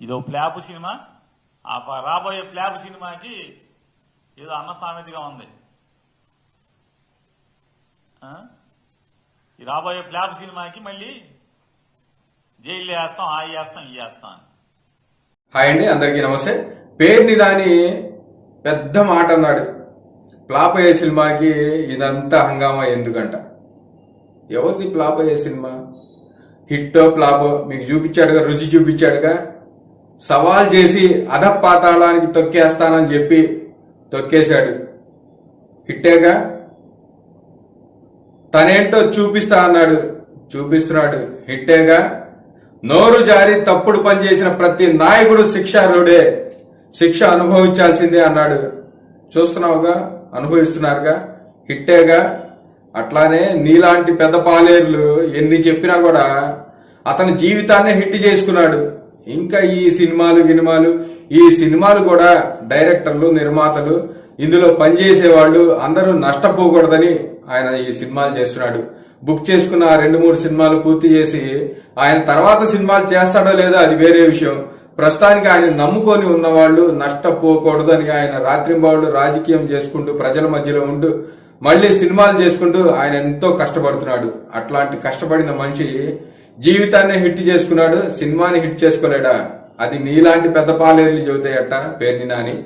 ఇదో flop cinema ఆ ప- రాబోయే ప్లాప్ సినిమాకి ఏదో అన్న సామెతగా ఉంది. ఆ? ఈ రాబోయే ప్లాప్ సినిమాకి మళ్ళీ జైలు వేస్తాం ఆ వేస్తాం ఈ వేస్తాం హాయ్ అండి అందరికీ నమస్తే. పేరుని దాని పెద్ద మాట అన్నాడు. ఫ్లాప్ అయ్యే సినిమాకి ఇదంతా హంగామా ఎందుకంట? ఎవరిది ఫ్లాప్ అయ్యే సినిమా? హిట్టో ఫ్లాపో? మీకు చూపించాడుగా రుచి చూపించాడుగా? సవాల్ చేసి అధపాతాళానికి తొక్కేస్తానని చెప్పి తొక్కేశాడు. హిట్టేగా? తనేంటో చూపిస్తా అన్నాడు. చూపిస్తున్నాడు. హిట్టేగా? నోరు జారి తప్పుడు పనిచేసిన ప్రతి నాయకుడు శిక్షారుడే శిక్ష అనుభవించాల్సిందే అన్నాడు. చూస్తున్నావుగా? అనుభవిస్తున్నారుగా? హిట్టేగా? అట్లానే నీలాంటి పెద్ద పాలేర్లు ఎన్ని చెప్పినా కూడా అతని జీవితాన్నే హిట్ చేసుకున్నాడు. ఇంకా ఈ సినిమాలు గినిమాలు ఈ సినిమాలు కూడా డైరెక్టర్లు నిర్మాతలు ఇందులో పనిచేసే వాళ్ళు అందరూ నష్టపోకూడదని ఆయన ఈ సినిమాలు చేస్తున్నాడు. బుక్ చేసుకున్న ఆ రెండు మూడు సినిమాలు పూర్తి చేసి ఆయన తర్వాత సినిమాలు చేస్తాడో లేదో అది వేరే విషయం. ప్రస్తుతానికి ఆయన నమ్ముకొని ఉన్నవాళ్ళు నష్టపోకూడదు అని ఆయన రాత్రింబావులు రాజకీయం చేసుకుంటూ ప్రజల మధ్యలో ఉంటూ మళ్ళీ సినిమాలు చేసుకుంటూ ఆయన ఎంతో కష్టపడుతున్నాడు. అట్లాంటి కష్టపడిన మనిషి జీవితాన్ని హిట్ చేసుకున్నాడు సినిమాని హిట్ చేసుకోలేడా అది నీలాంటి పెద్ద పాలేర్లు చెబుతాయట పేర్ని నాని.